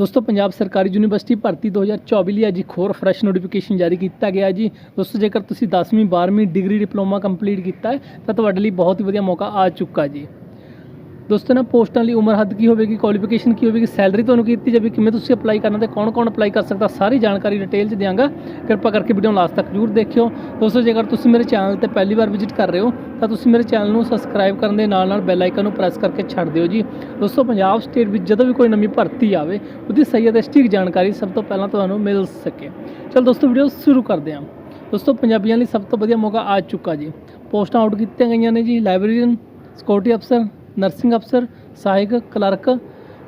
ਦੋਸਤੋ, ਪੰਜਾਬ ਸਰਕਾਰੀ ਯੂਨੀਵਰਸਿਟੀ ਭਰਤੀ 2024 ਲਈ ਅੱਜ ਇੱਕ ਹੋਰ ਫਰੈਸ਼ ਨੋਟੀਫਿਕੇਸ਼ਨ ਜਾਰੀ ਕੀਤਾ ਗਿਆ ਜੀ। ਦੋਸਤੋ, ਜੇਕਰ ਤੁਸੀਂ 10ਵੀਂ 12ਵੀਂ ਡਿਗਰੀ ਡਿਪਲੋਮਾ ਕੰਪਲੀਟ ਕੀਤਾ ਹੈ, ਤਾਂ ਤੁਹਾਡੇ ਲਈ ਬਹੁਤ ਹੀ ਵਧੀਆ ਮੌਕਾ ਆ ਚੁੱਕਾ ਜੀ। ਦੋਸਤੋ ਨਾ ਪੋਸਟਾਂ ਲਈ ਉਮਰ ਹੱਦ ਕੀ ਹੋਵੇਗੀ ਕੁਆਲੀਫਿਕੇਸ਼ਨ ਕੀ ਹੋਵੇਗੀ ਸੈਲਰੀ ਤੁਹਾਨੂੰ ਕੀ ਦਿੱਤੀ ਜਾਵੇ ਕਿਵੇਂ ਤੁਸੀਂ ਅਪਲਾਈ ਕਰਨਾ ਤੇ ਕੌਣ-ਕੌਣ ਅਪਲਾਈ ਕਰ ਸਕਦਾ, ਸਾਰੀ ਜਾਣਕਾਰੀ ਡਿਟੇਲ 'ਚ ਦਿਆਂਗਾ। ਕਿਰਪਾ ਕਰਕੇ ਵੀਡੀਓ ਨੂੰ ਲਾਸਟ ਤੱਕ ਜਰੂਰ ਦੇਖਿਓ। ਦੋਸਤੋ, ਜੇਕਰ ਤੁਸੀਂ ਮੇਰੇ ਚੈਨਲ ਤੇ ਪਹਿਲੀ ਵਾਰ ਵਿਜ਼ਿਟ ਕਰ ਰਹੇ ਹੋ, ਤਾਂ ਤੁਸੀਂ ਮੇਰੇ ਚੈਨਲ ਨੂੰ ਸਬਸਕ੍ਰਾਈਬ ਕਰਨ ਦੇ ਨਾਲ-ਨਾਲ ਬੈਲ ਆਈਕਨ ਨੂੰ ਪ੍ਰੈਸ ਕਰਕੇ ਛੱਡ ਦਿਓ ਜੀ। ਦੋਸਤੋ, ਪੰਜਾਬ ਸਟੇਟ ਵਿੱਚ ਜਦੋਂ ਵੀ ਕੋਈ ਨਵੀਂ ਭਰਤੀ ਆਵੇ, ਉਹਦੀ ਸਹੀ ਅਤੇ ਸਟੀਕ ਜਾਣਕਾਰੀ ਸਭ ਤੋਂ ਪਹਿਲਾਂ ਤੁਹਾਨੂੰ ਮਿਲ ਸਕੇ। ਚਲ ਦੋਸਤੋ ਵੀਡੀਓ ਸ਼ੁਰੂ ਕਰਦੇ ਹਾਂ। ਦੋਸਤੋ, ਪੰਜਾਬੀਆਂ ਲਈ ਸਭ ਤੋਂ ਵਧੀਆ ਮੌਕਾ ਆ ਚੁੱਕਾ ਜੀ। ਪੋਸਟਾਂ ਆਊਟ ਕੀਤੀਆਂ ਗਈਆਂ ਨੇ ਜੀ ਲਾਇਬ੍ਰੇਰੀਅਨ ਸਿਕਿਉਰਿਟੀ ਅਫਸਰ ਨਰਸਿੰਗ ਅਫਸਰ, ਸਹਾਇਕ clerk,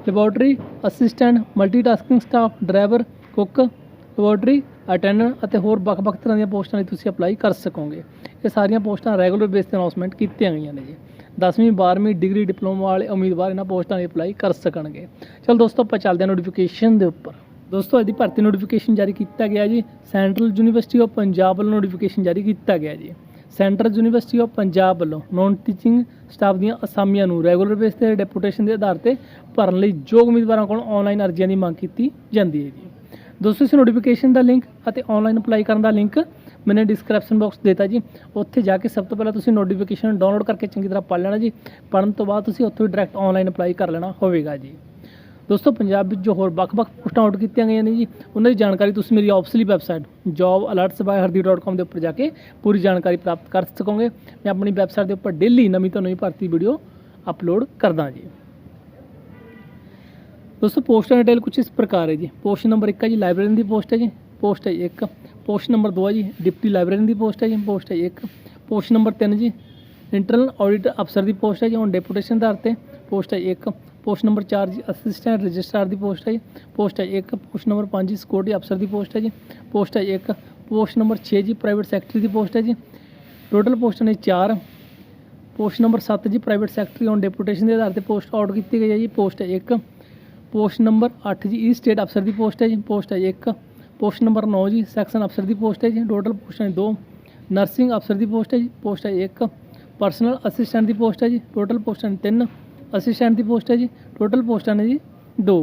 laboratory assistant, multitasking staff, driver, cook, laboratory attendant ਅਤੇ ਹੋਰ ਵੱਖ-ਵੱਖ ਤਰ੍ਹਾਂ ਦੀਆਂ ਪੋਸਟਾਂ ਲਈ ਤੁਸੀਂ ਅਪਲਾਈ ਕਰ ਸਕੋਗੇ। ਇਹ ਸਾਰੀਆਂ ਪੋਸਟਾਂ ਰੈਗੂਲਰ ਬੇਸ ਤੇ ਅਨਾਉਂਸਮੈਂਟ ਕੀਤੀਆਂ ਗਈਆਂ ਨੇ ਜੀ। 10ਵੀਂ 12ਵੀਂ ਡਿਗਰੀ ਡਿਪਲੋਮਾ ਵਾਲੇ ਉਮੀਦਵਾਰ ਇਹਨਾਂ ਪੋਸਟਾਂ ਲਈ ਅਪਲਾਈ ਕਰ ਸਕਣਗੇ। ਚਲ ਦੋਸਤੋ, ਆਪਾਂ ਚੱਲਦੇ ਹਾਂ ਨੋਟੀਫਿਕੇਸ਼ਨ ਦੇ ਉੱਪਰ। ਦੋਸਤੋ, ਇਹਦੀ ਭਰਤੀ ਨੋਟੀਫਿਕੇਸ਼ਨ ਜਾਰੀ ਕੀਤਾ ਗਿਆ ਜੀ। ਸੈਂਟਰਲ ਯੂਨੀਵਰਸਿਟੀ ਆਫ ਪੰਜਾਬ ਵੱਲੋਂ ਨੋਟੀਫਿਕੇਸ਼ਨ ਜਾਰੀ ਕੀਤਾ ਗਿਆ ਜੀ। ਸੈਂਟਰਲ ਯੂਨੀਵਰਸਿਟੀ ਆਫ ਪੰਜਾਬ ਵੱਲੋਂ ਨੌਨ ਟੀਚਿੰਗ ਸਟਾਫ ਦੀਆਂ ਅਸਾਮੀਆਂ ਨੂੰ ਰੈਗੂਲਰ ਬੇਸ ਤੇ ਡੈਪੂਟੇਸ਼ਨ ਦੇ ਆਧਾਰ ਤੇ ਭਰਨ ਲਈ ਯੋਗ ਉਮੀਦਵਾਰਾਂ ਕੋਲ ਆਨਲਾਈਨ ਅਰਜ਼ੀਆਂ ਦੀ ਮੰਗ ਕੀਤੀ ਜਾਂਦੀ ਹੈ ਜੀ। ਦੋਸਤੋ, ਇਸ ਨੋਟੀਫਿਕੇਸ਼ਨ ਦਾ ਲਿੰਕ ਅਤੇ ਆਨਲਾਈਨ ਅਪਲਾਈ ਕਰਨ ਦਾ ਲਿੰਕ ਮੈਨੇ ਡਿਸਕ੍ਰਿਪਸ਼ਨ ਬਾਕਸ ਦਿੱਤਾ ਜੀ। ਉੱਥੇ ਜਾ ਕੇ ਸਭ ਤੋਂ ਪਹਿਲਾਂ ਤੁਸੀਂ ਨੋਟੀਫਿਕੇਸ਼ਨ ਡਾਊਨਲੋਡ ਕਰਕੇ ਚੰਗੀ ਤਰ੍ਹਾਂ ਪੜ੍ਹ ਲੈਣਾ ਜੀ। ਪੜ੍ਹਨ ਤੋਂ ਬਾਅਦ ਤੁਸੀਂ ਉੱਥੋਂ ਹੀ ਡਾਇਰੈਕਟ ਆਨਲਾਈਨ ਅਪਲਾਈ ਕਰ ਲੈਣਾ ਹੋਵੇਗਾ ਜੀ। ਦੋਸਤੋ, ਪੰਜਾਬ ਵਿੱਚ ਜੋ ਹੋਰ ਵੱਖ-ਵੱਖ ਪੋਸਟਾਂ ਆਊਟ ਕੀਤੀਆਂ ਗਈਆਂ ਨੇ ਜੀ, ਉਹਨਾਂ ਦੀ ਜਾਣਕਾਰੀ ਤੁਸੀਂ ਮੇਰੀ ਆਫਸਲੀ ਵੈਬਸਾਈਟ jobalertsbyhardeep.com ਦੇ ਉੱਪਰ ਜਾ ਕੇ ਪੂਰੀ ਜਾਣਕਾਰੀ ਪ੍ਰਾਪਤ ਕਰ ਸਕੋਗੇ। ਮੈਂ ਆਪਣੀ ਵੈਬਸਾਈਟ ਦੇ ਉੱਪਰ ਡੇਲੀ ਨਵੀਂ ਤੋਂ ਨਵੀਂ ਭਰਤੀ ਵੀਡੀਓ ਅਪਲੋਡ ਕਰਦਾ ਜੀ। ਦੋਸਤੋ ਪੋਸਟਾਂ ਡਿਟੇਲ ਕੁਝ ਇਸ ਪ੍ਰਕਾਰ ਹੈ ਜੀ। ਪੋਸਟ ਨੰਬਰ 1 ਹੈ ਜੀ ਲਾਇਬ੍ਰੇਰੀਅਨ ਦੀ ਪੋਸਟ ਹੈ ਜੀ। ਪੋਸਟ ਹੈ 1 ਪੋਸਟ ਨੰਬਰ 2 ਹੈ ਜੀ ਡਿਪਟੀ ਲਾਇਬ੍ਰੇਰੀਅਨ ਦੀ ਪੋਸਟ ਹੈ ਜੀ। ਪੋਸਟ ਹੈ 1 ਪੋਸਟ ਨੰਬਰ 3 ਜੀ ਇੰਟਰਨਲ ਆਡਿਟ ਅਫਸਰ ਦੀ ਪੋਸਟ ਹੈ ਜੀ ਔਨ ਡੈਪੂਟੇਸ਼ਨ ਦੇ ਆਧਾਰ ਤੇ। ਪੋਸਟ ਹੈ 1 ਪੋਸਟ ਨੰਬਰ 4 ਜੀ ਅਸਿਸਟੈਂਟ ਰਜਿਸਟਰਾਰ ਦੀ ਪੋਸਟ ਹੈ ਜੀ ਪੋਸਟ ਹੈ 1 ਪੋਸਟ ਨੰਬਰ 5 ਜੀ ਸਿਕਿਉਰਿਟੀ ਅਫਸਰ ਦੀ ਪੋਸਟ ਹੈ ਜੀ ਪੋਸਟ ਹੈ 1 ਪੋਸਟ ਨੰਬਰ 6 ਜੀ ਪ੍ਰਾਈਵੇਟ ਸੈਕਟਰੀ ਦੀ ਪੋਸਟ ਹੈ ਜੀ ਟੋਟਲ ਪੋਸਟਾਂ ਨੇ 4 ਪੋਸਟ ਨੰਬਰ 7 ਜੀ ਪ੍ਰਾਈਵੇਟ ਸੈਕਟਰੀ ਔਨ ਡੈਪੂਟੇਸ਼ਨ ਦੇ ਆਧਾਰ ਤੇ ਪੋਸਟ ਆਊਟ ਕੀਤੀ ਗਈ ਹੈ ਜੀ ਪੋਸਟ ਹੈ 1 ਪੋਸਟ ਨੰਬਰ 8 ਜੀ ਈ ਸਟੇਟ ਅਫਸਰ ਦੀ ਪੋਸਟ ਹੈ ਜੀ ਪੋਸਟ ਹੈ 1 ਪੋਸਟ ਨੰਬਰ 9 ਜੀ ਸੈਕਸ਼ਨ ਅਫਸਰ ਦੀ ਪੋਸਟ ਹੈ ਜੀ ਟੋਟਲ ਪੋਸਟਾਂ ਨੇ 2 ਨਰਸਿੰਗ ਅਫਸਰ ਦੀ ਪੋਸਟ ਹੈ ਜੀ ਪੋਸਟ ਹੈ 1 ਪਰਸਨਲ ਅਸਿਸਟੈਂਟ ਦੀ ਪੋਸਟ ਹੈ ਜੀ ਟੋਟਲ ਪੋਸਟਾਂ ਨੇ 3 ਅਸਿਸਟੈਂਟ ਦੀ ਪੋਸਟ ਹੈ ਜੀ ਟੋਟਲ ਪੋਸਟਾਂ ਨੇ ਜੀ ਦੋ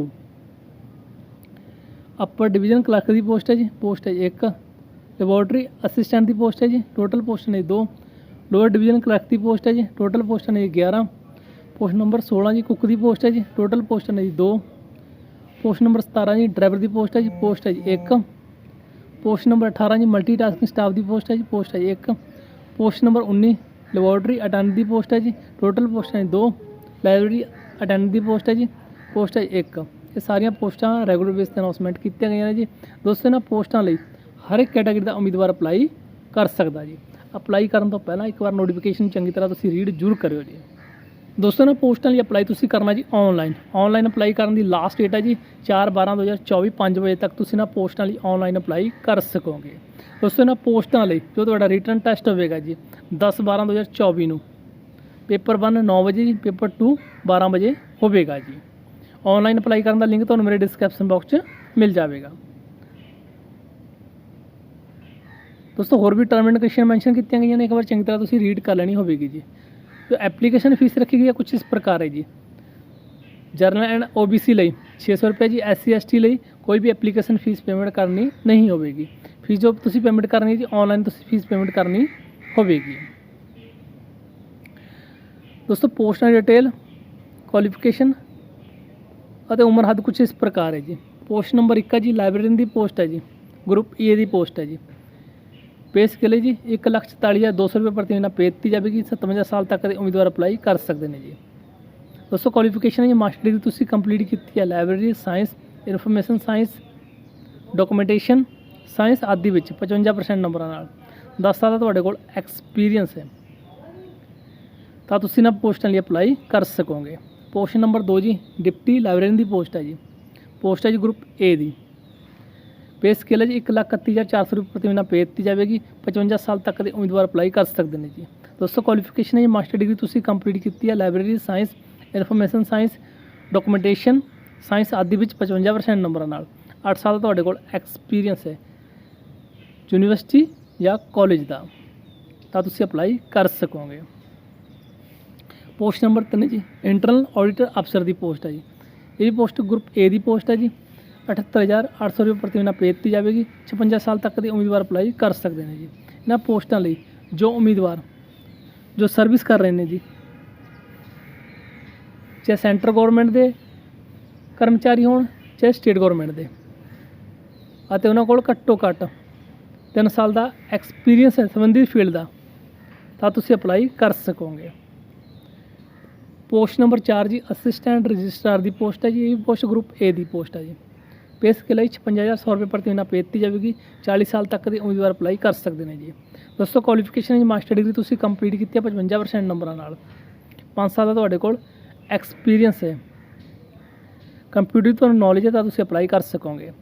ਅਪਰ ਡਿਵੀਜ਼ਨ ਕਲਰਕ ਦੀ ਪੋਸਟ ਹੈ ਜੀ ਪੋਸਟ ਹੈ ਇੱਕ ਲੈਬੋਰਟਰੀ ਅਸਿਸਟੈਂਟ ਦੀ ਪੋਸਟ ਹੈ ਜੀ ਟੋਟਲ ਪੋਸਟਾਂ ਨੇ ਦੋ ਲੋਅਰ ਡਿਵੀਜ਼ਨ ਕਲਰਕ ਦੀ ਪੋਸਟ ਹੈ ਜੀ ਟੋਟਲ ਪੋਸਟਾਂ ਨੇ 11 ਪੋਸਟ ਨੰਬਰ 16 ਜੀ ਕੁੱਕ ਦੀ ਪੋਸਟ ਹੈ ਜੀ ਟੋਟਲ ਪੋਸਟਾਂ ਨੇ ਜੀ ਦੋ ਪੋਸਟ ਨੰਬਰ 17 ਜੀ ਡਰਾਈਵਰ ਦੀ ਪੋਸਟ ਹੈ ਜੀ ਪੋਸਟ ਹੈ ਜੀ ਇੱਕ ਪੋਸਟ ਨੰਬਰ 18 ਜੀ ਮਲਟੀਟਾਸਕਿੰਗ ਸਟਾਫ ਦੀ ਪੋਸਟ ਹੈ ਜੀ ਪੋਸਟ ਹੈ ਜੀ ਇੱਕ ਪੋਸਟ ਨੰਬਰ 19 ਲੈਬੋਰਟਰੀ ਅਟੈਂਡੈਂਟ ਦੀ ਪੋਸਟ ਹੈ ਜੀ ਟੋਟਲ ਪੋਸਟਾਂ ਨੇ ਦੋ ਲਾਇਬ੍ਰੇਰੀ ਅਟੈਂਡੈਂਟ ਦੀ ਪੋਸਟ ਹੈ ਜੀ ਪੋਸਟ ਹੈ 1 ਇਹ ਸਾਰੀਆਂ ਪੋਸਟਾਂ ਰੈਗੂਲਰ ਬੇਸ ਤੇ ਅਨਾਉਂਸਮੈਂਟ ਕੀਤੀਆਂ ਗਈਆਂ ਨੇ ਜੀ। ਦੋਸਤੋ, ਇਹਨਾਂ ਪੋਸਟਾਂ ਲਈ ਹਰ ਇੱਕ ਕੈਟਾਗਰੀ ਦਾ ਉਮੀਦਵਾਰ ਅਪਲਾਈ ਕਰ ਸਕਦਾ ਜੀ। ਅਪਲਾਈ ਕਰਨ ਤੋਂ ਪਹਿਲਾਂ ਇੱਕ ਵਾਰ ਨੋਟੀਫਿਕੇਸ਼ਨ ਚੰਗੀ ਤਰ੍ਹਾਂ ਤੁਸੀਂ ਰੀਡ ਜ਼ਰੂਰ ਕਰਿਓ ਜੀ। ਦੋਸਤੋ, ਇਹਨਾਂ ਪੋਸਟਾਂ ਲਈ ਅਪਲਾਈ ਤੁਸੀਂ ਕਰਨਾ ਜੀ ਆਨਲਾਈਨ ਆਨਲਾਈਨ ਅਪਲਾਈ ਕਰਨ ਦੀ ਲਾਸਟ ਡੇਟ ਹੈ ਜੀ 4/12/2024 5 ਵਜੇ ਤੱਕ ਤੁਸੀਂ ਇਹਨਾਂ ਪੋਸਟਾਂ ਲਈ ਆਨਲਾਈਨ ਅਪਲਾਈ ਕਰ ਸਕੋਗੇ। ਦੋਸਤੋ, ਇਹਨਾਂ ਪੋਸਟਾਂ ਲਈ ਜੋ ਤੁਹਾਡਾ ਰਿਟਰਨ ਟੈਸਟ ਹੋਵੇਗਾ ਜੀ 10/12/2024 ਨੂੰ ਪੇਪਰ 1 9 ਵਜੇ ਪੇਪਰ 2 12 ਵਜੇ ਹੋਵੇਗਾ ਜੀ। ਆਨਲਾਈਨ ਅਪਲਾਈ ਕਰਨ ਦਾ ਲਿੰਕ ਤੁਹਾਨੂੰ ਮੇਰੇ ਡਿਸਕ੍ਰਿਪਸ਼ਨ ਬਾਕਸ 'ਚ ਮਿਲ ਜਾਵੇਗਾ। ਦੋਸਤੋ, ਹੋਰ ਵੀ ਟਰਮ ਐਂਡ ਕੰਡੀਸ਼ਨ ਮੈਂਸ਼ਨ ਕੀਤੀਆਂ ਗਈਆਂ ਨੇ, ਇੱਕ ਵਾਰ ਚੰਗੀ ਤਰ੍ਹਾਂ ਤੁਸੀਂ ਰੀਡ ਕਰ ਲੈਣੀ ਹੋਵੇਗੀ ਜੀ। ਜੋ ਐਪਲੀਕੇਸ਼ਨ ਫੀਸ ਰੱਖੀ ਗਈ ਹੈ ਕੁਝ ਇਸ ਪ੍ਰਕਾਰ ਹੈ ਜੀ। ਜਰਨਲ ਐਂਡ OBC ਲਈ 600 ਰੁਪਏ ਜੀ SC ST ਲਈ ਕੋਈ ਵੀ ਐਪਲੀਕੇਸ਼ਨ ਫੀਸ ਪੇਮੈਂਟ ਕਰਨੀ ਨਹੀਂ ਹੋਵੇਗੀ। ਫੀਸ ਜੋ ਤੁਸੀਂ ਪੇਮੈਂਟ ਕਰਨੀ ਹੈ ਜੀ ਆਨਲਾਈਨ ਤੁਸੀਂ ਫੀਸ ਪੇਮੈਂਟ ਕਰਨੀ ਹੋਵੇਗੀ। ਦੋਸਤੋ ਪੋਸਟਾਂ ਡਿਟੇਲ ਕੁਆਲੀਫਿਕੇਸ਼ਨ ਅਤੇ ਉਮਰ ਹੱਦ ਕੁਝ ਇਸ ਪ੍ਰਕਾਰ ਹੈ ਜੀ। ਪੋਸਟ ਨੰਬਰ 1 ਹੈ ਜੀ ਲਾਇਬ੍ਰੇਰੀਅਨ ਦੀ ਪੋਸਟ ਹੈ ਜੀ ਗਰੁੱਪ ਏ ਦੀ ਪੋਸਟ ਹੈ ਜੀ। ਪੇ ਸਕੇਲ ਹੈ ਜੀ 144200 ਰੁਪਏ ਪ੍ਰਤੀ ਮਹੀਨਾ ਪੇ ਦਿੱਤੀ ਜਾਵੇਗੀ 57 ਸਾਲ ਤੱਕ ਦੇ ਉਮੀਦਵਾਰ ਅਪਲਾਈ ਕਰ ਸਕਦੇ ਨੇ ਜੀ। ਦੋਸਤੋ ਕੁਆਲੀਫਿਕੇਸ਼ਨ ਹੈ ਜੀ ਮਾਸਟਰ ਡਿਗਰੀ ਤੁਸੀਂ ਕੰਪਲੀਟ ਕੀਤੀ ਹੈ library science information science documentation science ਆਦਿ ਵਿੱਚ 55% ਨੰਬਰਾਂ ਨਾਲ। 10 ਸਾਲ ਦਾ ਤੁਹਾਡੇ ਕੋਲ ਐਕਸਪੀਰੀਅੰਸ ਹੈ। ਤਾਂ ਤੁਸੀਂ ਨਾ ਪੋਸਟਾਂ ਲਈ ਅਪਲਾਈ ਕਰ ਸਕੋਗੇ। ਪੋਸਟ ਨੰਬਰ 2 ਜੀ, ਡਿਪਟੀ ਲਾਇਬ੍ਰੇਰੀਅਨ ਦੀ ਪੋਸਟ ਹੈ ਜੀ। ਪੋਸਟ ਹੈ ਜੀ group A the. Pay scale ਹੈ ਜੀ 131400 ਰੁਪਏ ਪ੍ਰਤੀ ਮਹੀਨਾ ਪੇ ਦਿੱਤੀ ਜਾਵੇਗੀ। 55 ਸਾਲ ਤੱਕ ਦੇ ਉਮੀਦਵਾਰ ਅਪਲਾਈ ਕਰ ਸਕਦੇ ਨੇ ਜੀ। ਦੋਸਤੋ ਕੁਆਲੀਫਿਕੇਸ਼ਨ ਹੈ ਜੀ ਮਾਸਟਰ ਡਿਗਰੀ ਤੁਸੀਂ ਕੰਪਲੀਟ ਕੀਤੀ ਹੈ। Library science information science documentation science ਆਦਿ ਵਿੱਚ 55% ਨੰਬਰਾਂ ਨਾਲ। 8 ਸਾਲ ਦਾ ਤੁਹਾਡੇ ਕੋਲ ਐਕਸਪੀਰੀਅੰਸ ਹੈ। ਯੂਨੀਵਰਸਿਟੀ ਜਾਂ ਕਾਲਜ ਦਾ। ਤਾਂ ਤੁਸੀਂ ਅਪਲਾਈ ਕਰ ਸਕੋਗੇ। ਪੋਸਟ ਨੰਬਰ 3 ਜੀ ਇੰਟਰਨਲ ਆਡੀਟਰ ਅਫਸਰ ਦੀ ਪੋਸਟ ਹੈ ਜੀ। ਇਹ ਪੋਸਟ ਗਰੁੱਪ ਏ ਦੀ ਪੋਸਟ ਹੈ ਜੀ। 78800 ਰੁਪਏ ਪ੍ਰਤੀ ਮਹੀਨਾ ਪੇ ਦਿੱਤੀ ਜਾਵੇਗੀ। 56 ਸਾਲ ਤੱਕ ਦੇ ਉਮੀਦਵਾਰ ਅਪਲਾਈ ਕਰ ਸਕਦੇ ਨੇ ਜੀ। ਇਹਨਾਂ ਪੋਸਟਾਂ ਲਈ ਜੋ ਉਮੀਦਵਾਰ, ਜੋ ਸਰਵਿਸ ਕਰ ਰਹੇ ਨੇ ਜੀ, ਚਾਹੇ ਸੈਂਟਰ ਗਵਰਨਮੈਂਟ ਦੇ ਕਰਮਚਾਰੀ ਹੋਣ, ਚਾਹੇ ਸਟੇਟ ਗਵਰਨਮੈਂਟ ਦੇ। ਅਤੇ ਉਹਨਾਂ ਕੋਲ ਘੱਟੋ ਘੱਟ 3 ਸਾਲ ਦਾ ਐਕਸਪੀਰੀਅੰਸ ਹੈ ਸੰਬੰਧਿਤ ਫੀਲਡ ਦਾ, ਤਾਂ ਤੁਸੀਂ ਅਪਲਾਈ ਕਰ ਸਕੋਗੇ। ਪੋਸਟ ਨੰਬਰ 4 ਜੀ ਅਸਿਸਟੈਂਟ ਰਜਿਸਟਰਾਰ ਦੀ ਪੋਸਟ ਹੈ ਜੀ, ਇਹ ਵੀ ਪੋਸਟ ਗਰੁੱਪ ਏ ਦੀ ਪੋਸਟ ਹੈ ਜੀ। ਪੇ ਸਕੇਲ ਲਈ 55100 ਰੁਪਏ ਪ੍ਰਤੀ ਮਹੀਨਾ ਪੇ ਦਿੱਤੀ ਜਾਵੇਗੀ 40 ਸਾਲ ਤੱਕ ਦੇ ਉਮੀਦਵਾਰ ਅਪਲਾਈ ਕਰ ਸਕਦੇ ਨੇ ਜੀ। ਦੋਸਤੋ ਕੁਆਲੀਫਿਕੇਸ਼ਨ ਜੀ ਮਾਸਟਰ ਡਿਗਰੀ ਤੁਸੀਂ ਕੰਪਲੀਟ ਕੀਤੀ ਹੈ 55% ਨੰਬਰਾਂ ਨਾਲ। 5 ਸਾਲ ਦਾ ਤੁਹਾਡੇ ਕੋਲ ਐਕਸਪੀਰੀਅੰਸ ਹੈ। ਕੰਪਿਊਟਰ ਦੀ ਤੁਹਾਨੂੰ ਨੌਲੇਜ ਹੈ ਤਾਂ ਤੁਸੀਂ ਅਪਲਾਈ ਕਰ ਸਕੋਗੇ।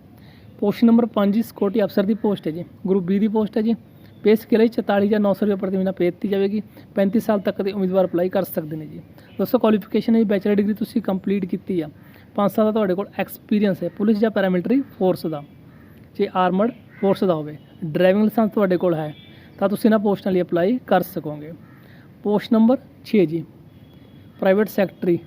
ਪੋਸਟ ਨੰਬਰ 5 ਜੀ ਸਿਕਿਉਰਿਟੀ ਅਫਸਰ ਦੀ ਪੋਸਟ ਹੈ ਜੀ। ਗਰੁੱਪ ਬੀ ਦੀ ਪੋਸਟ ਹੈ ਜੀ। ਪੇ ਸਕੇਲ ਲਈ 44900 ਰੁਪਏ ਪ੍ਰਤੀ ਮਹੀਨਾ ਪੇ ਦਿੱਤੀ ਜਾਵੇਗੀ। 35 ਸਾਲ ਤੱਕ ਦੇ ਉਮੀਦਵਾਰ ਅਪਲਾਈ ਕਰ ਸਕਦੇ ਨੇ ਜੀ। ਦੋਸਤੋ ਕੁਆਲੀਫਿਕੇਸ਼ਨ ਹੈ ਬੈਚਲਰ ਡਿਗਰੀ ਤੁਸੀਂ ਕੰਪਲੀਟ ਕੀਤੀ ਆ। 5 ਸਾਲ ਦਾ ਤੁਹਾਡੇ ਕੋਲ ਐਕਸਪੀਰੀਅੰਸ ਹੈ ਪੁਲਿਸ ਜਾਂ ਪੈਰਾਮਿਲਟਰੀ ਫੋਰਸ ਦਾ। ਜੇ ਆਰਮਡ ਫੋਰਸ ਦਾ ਹੋਵੇ ਡਰਾਈਵਿੰਗ ਲਾਇਸੈਂਸ ਤੁਹਾਡੇ ਕੋਲ ਹੈ, ਤਾਂ ਤੁਸੀਂ ਇਹਨਾਂ ਪੋਸਟਾਂ ਲਈ ਅਪਲਾਈ ਕਰ ਸਕੋਗੇ। ਪੋਸਟ ਨੰਬਰ 6 ਜੀ ਪ੍ਰਾਈਵੇਟ ਸੈਕਟਰੀ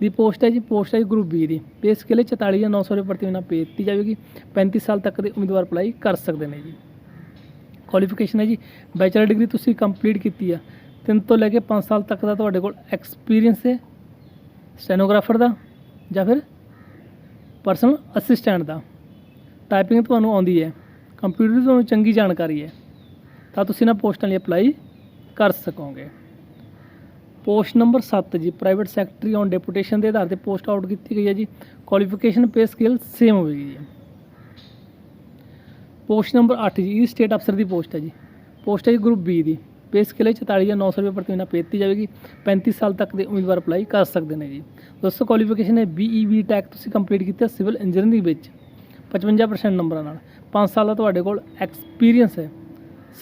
ਦੀ ਪੋਸਟ ਹੈ ਜੀ, ਪੋਸਟ ਹੈ ਜੀ ਗਰੁੱਪ ਬੀ ਦੀ। ਪੇ ਸਕੇਲ 44900 ਰੁਪਏ ਪ੍ਰਤੀ ਮਹੀਨਾ ਪੇ ਦਿੱਤੀ ਜਾਵੇਗੀ। 35 ਸਾਲ ਤੱਕ ਦੇ ਉਮੀਦਵਾਰ ਅਪਲਾਈ ਕਰ ਸਕਦੇ ਨੇ ਜੀ। ਕੁਆਲੀਫਿਕੇਸ਼ਨ ਹੈ ਜੀ। ਬੈਚਲਰ ਡਿਗਰੀ ਤੁਸੀਂ ਕੰਪਲੀਟ ਕੀਤੀ ਆ। ਤਿੰਨ ਤੋਂ ਲੈ ਕੇ 5 ਸਾਲ ਤੱਕ ਦਾ ਤੁਹਾਡੇ ਕੋਲ ਐਕਸਪੀਰੀਅੰਸ ਹੈ ਸਟੈਨੋਗ੍ਰਾਫਰ ਦਾ ਜਾਂ ਫਿਰ ਪਰਸਨਲ ਅਸਿਸਟੈਂਟ ਦਾ। ਟਾਈਪਿੰਗ ਤੁਹਾਨੂੰ ਆਉਂਦੀ ਹੈ। ਕੰਪਿਊਟਰ ਦੀ ਤੁਹਾਨੂੰ ਚੰਗੀ ਜਾਣਕਾਰੀ ਹੈ। ਤਾਂ ਤੁਸੀਂ ਇਹਨਾਂ ਪੋਸਟਾਂ ਲਈ ਅਪਲਾਈ ਕਰ ਸਕੋਗੇ। ਪੋਸਟ ਨੰਬਰ 7 ਜੀ ਪ੍ਰਾਈਵੇਟ ਸੈਕਟਰੀ ਔਨ ਡੈਪੂਟੇਸ਼ਨ ਦੇ ਆਧਾਰ ਤੇ ਪੋਸਟ ਆਊਟ ਕੀਤੀ ਗਈ ਹੈ ਜੀ। ਕੁਆਲੀਫਿਕੇਸ਼ਨ ਪੇ ਸਕੇਲ ਸੇਮ ਹੋਵੇਗੀ ਜੀ। ਪੋਸਟ ਨੰਬਰ 8 ਜੀ, ਇਹ ਸਟੇਟ ਅਫਸਰ ਦੀ ਪੋਸਟ ਹੈ ਜੀ। ਪੋਸਟ ਹੈ ਜੀ ਗਰੁੱਪ ਬੀ ਦੀ। ਪੇ ਸਕੇਲ 44900 ਰੁਪਏ ਪ੍ਰਤੀ ਮਹੀਨਾ ਪੇ ਦਿੱਤੀ ਜਾਵੇਗੀ। 35 ਸਾਲ ਤੱਕ ਦੇ ਉਮੀਦਵਾਰ ਅਪਲਾਈ ਕਰ ਸਕਦੇ ਨੇ ਜੀ। ਦੋਸਤੋ ਕੁਆਲੀਫਿਕੇਸ਼ਨ ਹੈ ਬੀਈਬੀ ਟੈਕ ਤੁਸੀਂ ਕੰਪਲੀਟ ਕੀਤਾ ਸਿਵਲ ਇੰਜੀਨੀਅਰਿੰਗ ਵਿੱਚ। 55% ਨੰਬਰਾਂ ਨਾਲ। 5 ਸਾਲ ਦਾ ਤੁਹਾਡੇ ਕੋਲ ਐਕਸਪੀਰੀਅੰਸ ਹੈ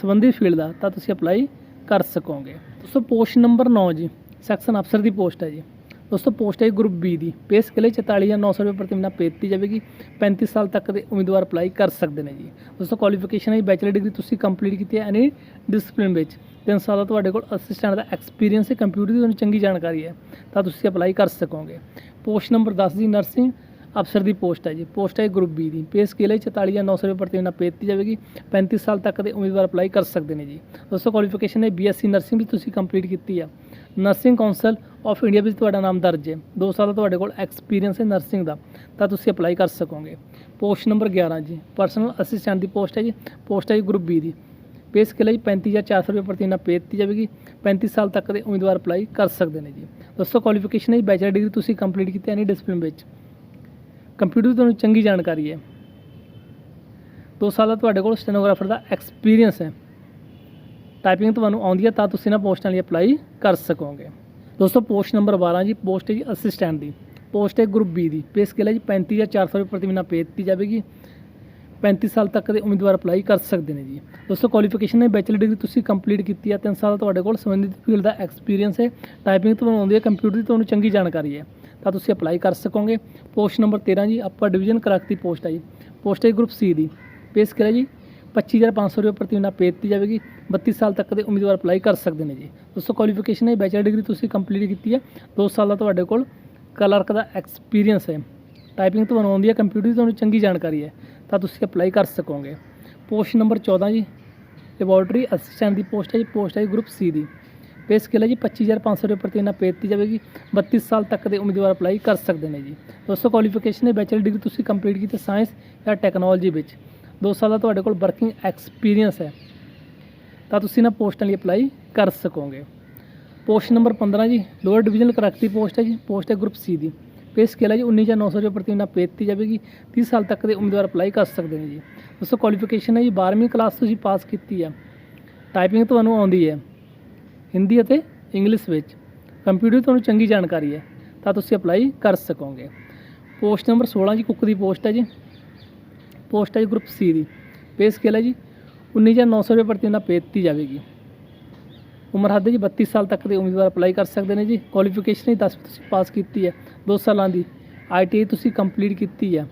ਸੰਬੰਧਿਤ ਫੀਲਡ ਦਾ, ਤਾਂ ਤੁਸੀਂ ਅਪਲਾਈ ਕਰ ਸਕੋਗੇ। ਦੋਸਤੋ, ਪੋਸਟ ਨੰਬਰ 9 ਜੀ ਸੈਕਸ਼ਨ ਅਫਸਰ ਦੀ ਪੋਸਟ ਹੈ ਜੀ। ਦੋਸਤੋ ਪੋਸਟ ਹੈ ਗਰੁੱਪ ਬੀ ਦੀ। ਪੇ ਸਕੇਲ 44900 ਰੁਪਏ ਪ੍ਰਤੀ ਮਹੀਨਾ ਪੇ ਦਿੱਤੀ ਜਾਵੇਗੀ। 35 ਸਾਲ ਤੱਕ ਦੇ ਉਮੀਦਵਾਰ ਅਪਲਾਈ ਕਰ ਸਕਦੇ ਨੇ ਜੀ। ਦੋਸਤੋ ਕੁਆਲੀਫਿਕੇਸ਼ਨ ਹੈ ਬੈਚਲਰ ਡਿਗਰੀ ਤੁਸੀਂ ਕੰਪਲੀਟ ਕੀਤੀ ਹੈ ਐਨੀ ਡਿਸਪਲਿਨ ਵਿੱਚ। 3 ਸਾਲ ਦਾ ਤੁਹਾਡੇ ਕੋਲ ਅਸਿਸਟੈਂਟ ਦਾ ਐਕਸਪੀਰੀਅੰਸ ਹੈ ਕੰਪਿਊਟਰ ਦੀ ਤੁਹਾਨੂੰ ਚੰਗੀ ਜਾਣਕਾਰੀ ਹੈ, ਤਾਂ ਤੁਸੀਂ ਅਪਲਾਈ ਕਰ ਸਕੋਗੇ। ਪੋਸਟ ਨੰਬਰ 10 ਜੀ ਨਰਸਿੰਗ ਅਫਸਰ ਦੀ ਪੋਸਟ ਹੈ ਜੀ। ਪੋਸਟ ਹੈ ਗਰੁੱਪ ਬੀ ਦੀ। ਪੇ ਸਕੇਲ ਹੈ 44900 ਰੁਪਏ ਪ੍ਰਤੀ ਮਹੀਨਾ ਪੇ ਦਿੱਤੀ ਜਾਵੇਗੀ। 35 ਸਾਲ ਤੱਕ ਦੇ ਉਮੀਦਵਾਰ ਅਪਲਾਈ ਕਰ ਸਕਦੇ ਨੇ ਜੀ। ਦੋਸਤੋ ਕੁਆਲੀਫਿਕੇਸ਼ਨ ਹੈ ਬੀਐਸਸੀ ਨਰਸਿੰਗ ਵੀ ਤੁਸੀਂ ਕੰਪਲੀਟ ਕੀਤੀ ਆ। ਨਰਸਿੰਗ ਕਾਉਂਸਲ ਆਫ ਇੰਡੀਆ ਵਿੱਚ ਤੁਹਾਡਾ ਨਾਮ ਦਰਜ ਹੈ। 2 ਸਾਲ ਦਾ ਤੁਹਾਡੇ ਕੋਲ ਐਕਸਪੀਰੀਅੰਸ ਹੈ ਨਰਸਿੰਗ ਦਾ। ਤਾਂ ਤੁਸੀਂ ਅਪਲਾਈ ਕਰ ਸਕੋਗੇ। ਪੋਸਟ ਨੰਬਰ 11 ਜੀ। ਪਰਸਨਲ ਅਸਿਸਟੈਂਟ ਦੀ ਪੋਸਟ ਹੈ ਜੀ। ਪੋਸਟ ਹੈ ਜੀ ਗਰੁੱਪ ਬੀ ਦੀ। ਪੇ ਸਕੇਲ ਹੈ 35400 ਰੁਪਏ ਪ੍ਰਤੀ ਮਹੀਨਾ ਪੇ ਦਿੱਤੀ ਜਾਵੇਗੀ। 35 ਸਾਲ ਤੱਕ ਦੇ ਉਮੀਦਵਾਰ ਅਪਲਾਈ ਕਰ ਸਕਦੇ ਨੇ ਜੀ। ਦੋਸਤੋ ਕੁਆਲੀਫਿਕੇਸ਼ਨ ਹੈ ਬੈਚਲਰ ਡਿਗਰੀ ਤੁਸੀਂ ਕੰਪਲੀਟ ਕੀਤੀ ਐਨੀ ਡਿਸਪਲਿਨ ਵਿੱਚ? ਕੰਪਿਊਟਰ ਦੀ ਤੁਹਾਨੂੰ ਚੰਗੀ ਜਾਣਕਾਰੀ ਹੈ। 2 ਸਾਲ ਦਾ ਤੁਹਾਡੇ ਕੋਲ ਸਟੈਨੋਗ੍ਰਾਫਰ ਦਾ ਐਕਸਪੀਰੀਅੰਸ ਹੈ। ਟਾਈਪਿੰਗ ਤੁਹਾਨੂੰ ਆਉਂਦੀ ਹੈ, ਤਾਂ ਤੁਸੀਂ ਇਹਨਾਂ ਪੋਸਟਾਂ ਲਈ ਅਪਲਾਈ ਕਰ ਸਕੋਗੇ। ਦੋਸਤੋ ਪੋਸਟ ਨੰਬਰ 12 ਜੀ ਪੋਸਟ ਹੈ ਜੀ ਅਸਿਸਟੈਂਟ ਦੀ। ਪੋਸਟ ਹੈ ਗਰੁੱਪ ਬੀ ਦੀ। ਪੇ ਸਕੇਲ ਹੈ ਜੀ 35400 ਰੁਪਏ ਪ੍ਰਤੀ ਮਹੀਨਾ ਪੇ ਦਿੱਤੀ ਜਾਵੇਗੀ। 35 ਸਾਲ ਤੱਕ ਦੇ ਉਮੀਦਵਾਰ ਅਪਲਾਈ ਕਰ ਸਕਦੇ ਨੇ ਜੀ। ਦੋਸਤੋ ਕੁਆਲੀਫਿਕੇਸ਼ਨ ਹੈ ਬੈਚਲਰ ਡਿਗਰੀ ਤੁਸੀਂ ਕੰਪਲੀਟ ਕੀਤੀ ਹੈ 3 ਸਾਲ ਦਾ ਤੁਹਾਡੇ ਕੋਲ ਸੰਬੰਧਿਤ ਫੀਲਡ ਦਾ ਐਕਸਪੀਰੀਅੰਸ ਹੈ। ਟਾਈਪਿੰਗ ਤੁਹਾਨੂੰ ਆਉਂਦੀ ਹੈ ਕੰਪਿਊਟਰ ਦੀ ਤੁਹਾਨੂੰ ਚੰਗੀ ਜਾਣਕਾਰੀ ਹੈ। ਤਾਂ ਤੁਸੀਂ ਅਪਲਾਈ ਕਰ ਸਕੋਗੇ। ਪੋਸਟ ਨੰਬਰ 13 ਜੀ ਅਪਰ ਡਿਵੀਜ਼ਨ ਕਰਾਕਤੀ ਪੋਸਟ ਹੈ ਜੀ। ਪੋਸਟ ਹੈ ਗਰੁੱਪ ਸੀ ਦੀ। ਪੇ ਸਕੇਲ ਹੈ ਜੀ 25500 ਰੁਪਏ ਪ੍ਰਤੀ ਮਹੀਨਾ ਪੇ ਦਿੱਤੀ ਜਾਵੇਗੀ। 32 ਸਾਲ ਤੱਕ ਦੇ ਉਮੀਦਵਾਰ ਅਪਲਾਈ ਕਰ ਸਕਦੇ ਨੇ ਜੀ। ਦੋਸਤੋ ਕੁਆਲੀਫਿਕੇਸ਼ਨ ਹੈ ਬੈਚਲਰ ਡਿਗਰੀ ਤੁਸੀਂ ਕੰਪਲੀਟ ਕੀਤੀ ਹੈ। 2 ਸਾਲ ਦਾ ਤੁਹਾਡੇ ਕੋਲ ਕਲਰਕ ਦਾ ਐਕਸਪੀਰੀਅੰਸ ਹੈ। ਟਾਈਪਿੰਗ ਤੁਹਾਨੂੰ ਆਉਂਦੀ ਹੈ ਕੰਪਿਊਟਰ ਦੀ ਤੁਹਾਨੂੰ ਚੰਗੀ ਜਾਣਕਾਰੀ ਹੈ, ਤਾਂ ਤੁਸੀਂ ਅਪਲਾਈ ਕਰ ਸਕੋਗੇ। ਪੋਸਟ ਨੰਬਰ 14 ਜੀ। ਲੈਬੋਰਟਰੀ ਅਸਿਸਟੈਂਟ ਦੀ ਪੋਸਟ ਹੈ ਜੀ, ਪੋਸਟ ਹੈ ਜੀ ਗਰੁੱਪ ਸੀ ਦੀ। ਪੇ ਸਕੇਲ ਹੈ ਜੀ 25500 ਰੁਪਏ ਪ੍ਰਤੀ ਮਹੀਨਾ ਪੇ ਦਿੱਤੀ ਜਾਵੇਗੀ। 32 ਸਾਲ ਤੱਕ ਦੇ ਉਮੀਦਵਾਰ ਅਪਲਾਈ ਕਰ ਸਕਦੇ ਨੇ ਜੀ। ਦੋਸਤੋ ਕੁਆਲੀਫਿਕੇਸ਼ਨ ਹੈ ਬੈਚਲਰ ਡਿਗਰੀ ਤੁਸੀਂ ਕੰਪਲੀਟ ਕੀਤੀ ਸਾਇੰਸ ਜਾਂ ਟੈਕਨੋਲੋਜੀ ਵਿੱਚ। 2 ਸਾਲ ਦਾ ਤੁਹਾਡੇ ਕੋਲ ਵਰਕਿੰਗ ਐਕਸਪੀਰੀਅੰਸ ਹੈ। ਤਾਂ ਤੁਸੀਂ ਇਹਨਾਂ ਪੋਸਟਾਂ ਲਈ ਅਪਲਾਈ ਕਰ ਸਕੋਗੇ। ਪੋਸਟ ਨੰਬਰ 15 ਜੀ ਲੋਅਰ ਡਿਵੀਜ਼ਨਲ ਕਲਰਕ ਦੀ ਪੋਸਟ ਹੈ ਜੀ ਪੋਸਟ ਹੈ ਗਰੁੱਪ ਸੀ ਦੀ। ਪੇ ਸਕੇਲ ਹੈ ਜੀ 19900 ਰੁਪਏ ਪ੍ਰਤੀ ਮਹੀਨਾ ਪੇ ਦਿੱਤੀ ਜਾਵੇਗੀ। 30 ਸਾਲ ਤੱਕ ਦੇ ਉਮੀਦਵਾਰ ਅਪਲਾਈ ਕਰ ਸਕਦੇ ਨੇ ਜੀ। ਦੋਸਤੋ ਕੁਆਲੀਫਿਕੇਸ਼ਨ ਹੈ ਜੀ 12ਵੀਂ ਕਲਾਸ ਤੁਸੀਂ ਪਾਸ ਕੀਤੀ ਆ ਟਾਈਪਿੰਗ ਤੁਹਾਨੂੰ ਆਉਂਦੀ ਹੈ। ਹਿੰਦੀ ਅਤੇ ਇੰਗਲਿਸ਼ ਵਿੱਚ। ਕੰਪਿਊਟਰ ਤੁਹਾਨੂੰ ਚੰਗੀ ਜਾਣਕਾਰੀ ਹੈ। ਤਾਂ ਤੁਸੀਂ ਅਪਲਾਈ ਕਰ ਸਕੋਗੇ। ਪੋਸਟ ਨੰਬਰ 16 ਜੀ, ਕੁੱਕ ਦੀ ਪੋਸਟ ਹੈ ਜੀ। ਪੋਸਟ ਹੈ ਜੀ ਗਰੁੱਪ ਸੀ ਦੀ। ਪੇ ਸਕੇਲ ਹੈ ਜੀ। 19900 ਰੁਪਏ ਪ੍ਰਤੀ ਮਹੀਨਾ ਪੇ ਦਿੱਤੀ ਜਾਵੇਗੀ। ਉਮਰ ਹੱਦ ਜੀ 32 ਸਾਲ ਤੱਕ ਦੇ ਉਮੀਦਵਾਰ ਅਪਲਾਈ ਕਰ ਸਕਦੇ ਨੇ ਜੀ। ਕੁਆਲੀਫਿਕੇਸ਼ਨ ਹੀ 10 ਤੁਸੀਂ ਪਾਸ ਕੀਤੀ ਹੈ। 2 ਸਾਲਾਂ ਦੀ। ਆਈਟੀਆਈ ਤੁਸੀਂ ਕੰਪਲੀਟ ਕੀਤੀ ਹੈ।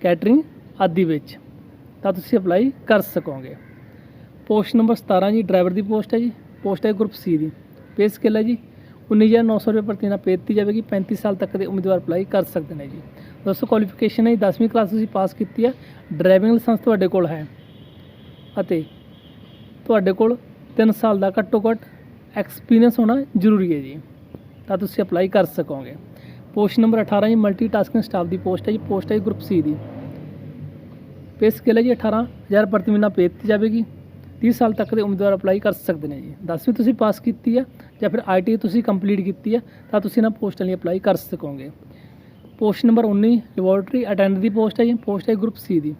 ਕੈਟਰਿੰਗ ਆਦਿ ਵਿੱਚ। ਤਾਂ ਤੁਸੀਂ ਅਪਲਾਈ ਕਰ ਸਕੋਗੇ। ਪੋਸਟ ਨੰਬਰ 17 ਜੀ ਡਰਾਈਵਰ ਦੀ ਪੋਸਟ ਹੈ ਜੀ। ਪੋਸਟ ਹੈ ਗਰੁੱਪ ਸੀ ਦੀ। ਪੇ ਸਕੇਲ ਹੈ ਜੀ। 19900 ਰੁਪਏ ਪ੍ਰਤੀ ਮਹੀਨਾ ਪੇ ਦਿੱਤੀ ਜਾਵੇਗੀ। 35 ਸਾਲ ਤੱਕ ਦੇ ਉਮੀਦਵਾਰ ਅਪਲਾਈ ਕਰ ਸਕਦੇ ਨੇ ਜੀ। ਦੋਸਤੋ ਕੁਆਲੀਫਿਕੇਸ਼ਨ ਹੈ 10ਵੀਂ ਕਲਾਸ ਤੁਸੀਂ ਪਾਸ ਕੀਤੀ ਹੈ। ਡਰਾਈਵਿੰਗ ਲਾਇਸੈਂਸ ਤੁਹਾਡੇ ਕੋਲ ਹੈ। ਅਤੇ ਤੁਹਾਡੇ ਕੋਲ 3 ਸਾਲ ਦਾ ਘੱਟੋ ਘੱਟ ਐਕਸਪੀਰੀਅੰਸ ਹੋਣਾ ਜ਼ਰੂਰੀ ਹੈ ਜੀ। ਤਾਂ ਤੁਸੀਂ ਅਪਲਾਈ ਕਰ ਸਕੋਗੇ। ਪੋਸਟ ਨੰਬਰ 18 ਜੀ ਮਲਟੀਟਾਸਕਿੰਗ ਸਟਾਫ ਦੀ ਪੋਸਟ ਹੈ ਜੀ ਪੋਸਟ ਹੈ ਜੀ ਗਰੁੱਪ ਸੀ ਦੀ। ਪੇ ਸਕੇਲ ਹੈ ਜੀ 18000 ਪ੍ਰਤੀ ਮਹੀਨਾ ਪੇ ਦਿੱਤੀ ਜਾਵੇਗੀ। 30 ਸਾਲ ਤੱਕ ਦੇ ਉਮੀਦਵਾਰ ਅਪਲਾਈ ਕਰ ਸਕਦੇ ਨੇ ਜੀ। 10ਵੀਂ ਤੁਸੀਂ ਪਾਸ ਕੀਤੀ ਹੈ ਜਾਂ ਫਿਰ ਆਈਟੀ ਤੁਸੀਂ ਕੰਪਲੀਟ ਕੀਤੀ ਹੈ, ਤਾਂ ਤੁਸੀਂ ਇਹਨਾਂ ਪੋਸਟਾਂ ਲਈ ਅਪਲਾਈ ਕਰ ਸਕੋਗੇ। ਪੋਸਟ ਨੰਬਰ 19 ਲੈਬੋਰਟਰੀ ਅਟੈਂਡਰ ਦੀ ਪੋਸਟ ਹੈ ਜੀ, ਪੋਸਟ ਹੈ ਗਰੁੱਪ ਸੀ ਦੀ।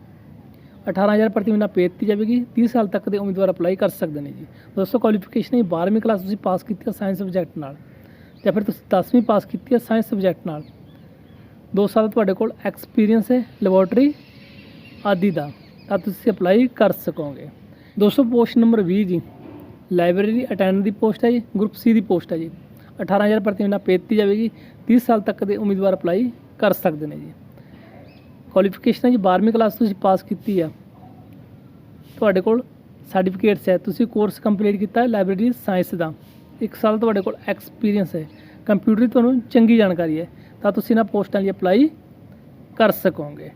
18000 ਪ੍ਰਤੀ ਮਹੀਨਾ ਪੇ ਦਿੱਤੀ ਜਾਵੇਗੀ 30 ਸਾਲ ਤੱਕ ਦੇ ਉਮੀਦਵਾਰ ਅਪਲਾਈ ਕਰ ਸਕਦੇ ਨੇ ਜੀ। ਦੋਸਤੋ ਕੁਆਲੀਫਿਕੇਸ਼ਨ ਹੈ 12ਵੀਂ ਕਲਾਸ ਤੁਸੀਂ ਪਾਸ ਕੀਤੀ ਹੈ ਸਾਇੰਸ ਸਬਜੈਕਟ ਨਾਲ। ਜਾਂ ਫਿਰ ਤੁਸੀਂ 10ਵੀਂ ਪਾਸ ਕੀਤੀ ਹੈ ਸਾਇੰਸ ਸਬਜੈਕਟ ਨਾਲ। 2 ਸਾਲ ਤੁਹਾਡੇ ਕੋਲ ਐਕਸਪੀਰੀਅੰਸ ਹੈ ਲੈਬੋਰਟਰੀ ਆਦਿ ਦਾ, ਤਾਂ ਤੁਸੀਂ ਅਪਲਾਈ ਕਰ ਸਕੋਗੇ। ਦੋਸਤੋ, ਪੋਸਟ ਨੰਬਰ 20 ਜੀ ਲਾਇਬ੍ਰੇਰੀ ਅਟੈਂਡ ਦੀ ਪੋਸਟ ਹੈ ਜੀ ਗਰੁੱਪ ਸੀ ਦੀ ਪੋਸਟ ਹੈ ਜੀ। 18000 ਪ੍ਰਤੀ ਮਹੀਨਾ ਪੇ ਦਿੱਤੀ ਜਾਵੇਗੀ 30 ਸਾਲ ਤੱਕ ਦੇ ਉਮੀਦਵਾਰ ਅਪਲਾਈ ਕਰ ਸਕਦੇ ਨੇ ਜੀ। ਕੁਆਲੀਫਿਕੇਸ਼ਨ ਜੀ 12ਵੀਂ ਕਲਾਸ ਤੁਸੀਂ ਪਾਸ ਕੀਤੀ ਆ। ਤੁਹਾਡੇ ਕੋਲ ਸਰਟੀਫਿਕੇਟਸ ਹੈ। ਤੁਸੀਂ ਕੋਰਸ ਕੰਪਲੀਟ ਕੀਤਾ ਹੈ ਲਾਇਬ੍ਰੇਰੀ ਸਾਇੰਸ ਦਾ। ਇੱਕ ਸਾਲ ਤੁਹਾਡੇ ਕੋਲ ਐਕਸਪੀਰੀਅੰਸ ਹੈ। ਕੰਪਿਊਟਰ ਦੀ ਤੁਹਾਨੂੰ ਚੰਗੀ ਜਾਣਕਾਰੀ ਹੈ। ਤਾਂ ਤੁਸੀਂ ਇਹਨਾਂ ਪੋਸਟਾਂ ਲਈ ਅਪਲਾਈ ਕਰ ਸਕੋਗੇ।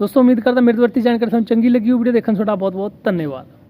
ਦੋਸਤੋ, ਉਮੀਦ ਕਰਦਾ ਮੇਰੇ ਤੋਂ ਵਰਤੀ ਜਾਣਕਾਰੀ ਤੁਹਾਨੂੰ ਚੰਗੀ ਲੱਗੀ ਹੋ ਵੀਡੀਓ ਦੇਖਣ ਤੁਹਾਡਾ ਬਹੁਤ ਬਹੁਤ ਧੰਨਵਾਦ।